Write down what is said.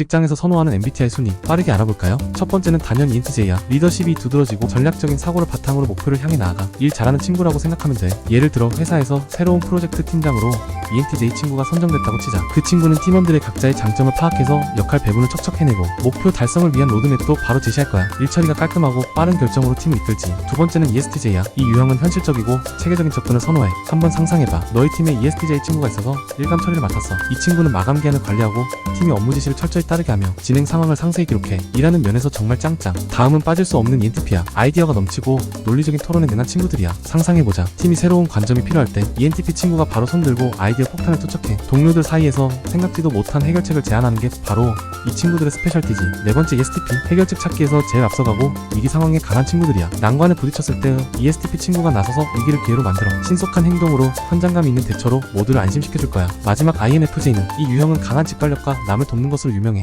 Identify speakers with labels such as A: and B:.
A: 직장에서 선호하는 MBTI 순위 빠르게 알아볼까요? 첫 번째는 단연 ENTJ야. 리더십이 두드러지고 전략적인 사고를 바탕으로 목표를 향해 나아가 일 잘하는 친구라고 생각하면 돼. 예를 들어 회사에서 새로운 프로젝트 팀장으로 ENTJ 친구가 선정됐다고 치자. 그 친구는 팀원들의 각자의 장점을 파악해서 역할 배분을 척척 해내고 목표 달성을 위한 로드맵도 바로 제시할 거야. 일 처리가 깔끔하고 빠른 결정으로 팀을 이끌지. 두 번째는 ESTJ야. 이 유형은 현실적이고 체계적인 접근을 선호해. 한번 상상해봐. 너희 팀에 ESTJ 친구가 있어서 일감 처리를 맡았어. 이 친구는 마감 기한을 관리하고 팀이 업무 지시를 철저히 따르게 하며 진행 상황을 상세히 기록해. 일하는 면에서 정말 짱짱. 다음은 빠질 수 없는 ENTP야. 아이디어가 넘치고 논리적인 토론에 능한 친구들이야. 상상해보자. 팀이 새로운 관점이 필요할 때 ENTP 친구가 바로 손들고 아이디어 폭탄을 투척해. 동료들 사이에서 생각지도 못한 해결책을 제안하는 게 바로 이 친구들의 스페셜티지. 네 번째 ESTP. 해결책 찾기에서 제일 앞서가고 위기 상황에 강한 친구들이야. 난관에 부딪혔을 때 ESTP 친구가 나서서 위기를 기회로 만들어. 신속한 행동으로 현장감 있는 대처로 모두를 안심시켜줄 거야. 마지막 INFJ는 이 유형은 강한 직관력과 남을 돕는 것으로 유명해.